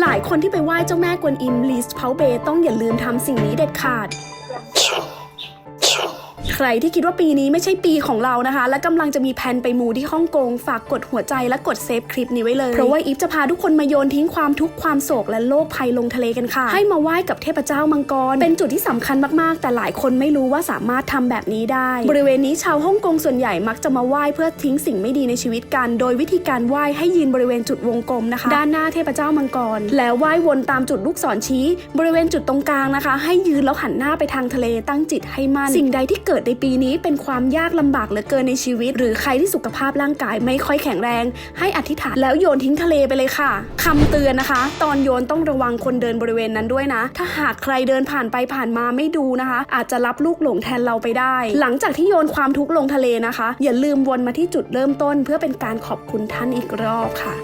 หลายคนที่ไปไหว้เจ้าแม่กวนอิมลีสเพาเบต้องอย่าลืมทำสิ่งนี้เด็ดขาด ใครที่คิดว่าปีนี้ไม่ใช่ปีของเรานะคะ และกำลังจะมีแผนไปมูที่ฮ่องกง ฝากกดหัวใจและกดเซฟคลิปนี้ไว้เลย เพราะว่าอีฟจะพาทุกคนมาโยนทิ้งความทุกข์ความโศกและโลกภัยลงทะเลกันค่ะ ให้มาไหว้กับเทพเจ้ามังกร เป็นจุดที่สำคัญมากๆ แต่หลายคนไม่รู้ว่าสามารถทำแบบนี้ได้ บริเวณนี้ชาวฮ่องกงส่วนใหญ่มักจะมาไหว้เพื่อทิ้งสิ่งไม่ดีในชีวิตกัน โดยวิธีการไหว้ให้ยืนบริเวณจุดวงกลมนะคะ ด้านหน้าเทพเจ้ามังกร แล้วไหว้วนตามจุดลูกศรชี้ บริเวณจุดตรงกลางนะคะ ให้ยืนแล้วหันหน้าไปทางทะเลตั้งจิตให้มั่นสิ่งใดที่เกิดในปีนี้เป็นความยากลำบากเหลือเกินในชีวิต หรือใครที่สุขภาพร่างกายไม่ค่อยแข็งแรง ให้อธิษฐานแล้วโยนทิ้งทะเลไปเลยค่ะคำเตือนนะคะ ตอนโยนต้องระวังคนเดินบริเวณนั้นด้วยนะ ถ้าหากใครเดินผ่านไปผ่านมาไม่ดูนะคะ อาจจะรับลูกหลงแทนเราไปได้ หลังจากที่โยนความทุกข์ลงทะเลนะคะ อย่าลืมวนมาที่จุดเริ่มต้น เพื่อเป็นการขอบคุณท่านอีกรอบค่ะ